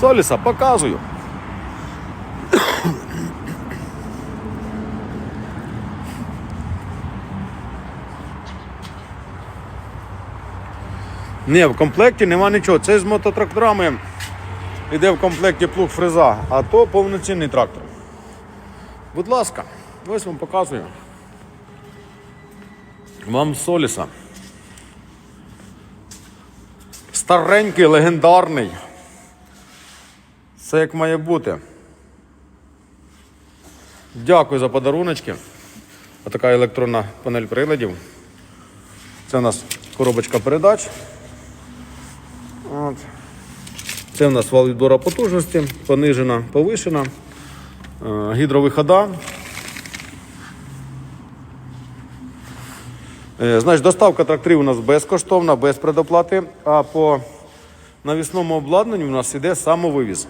Соліса, показую. Ні, в комплекті нема нічого. Це з мототракторами йде в комплекті плуг фреза, а то повноцінний трактор. Будь ласка, ось вам показую. Вам Соліса. Старенький, легендарний. Все як має бути. Дякую за подаруночки. Отака електронна панель приладів. Це у нас коробочка передач. От. Це у нас вал відбору потужності, понижена, повишена, Е, гідровихода. Е, Значить, доставка тракторів у нас безкоштовна, без предоплати, а по навісному обладнанню у нас іде самовивіз.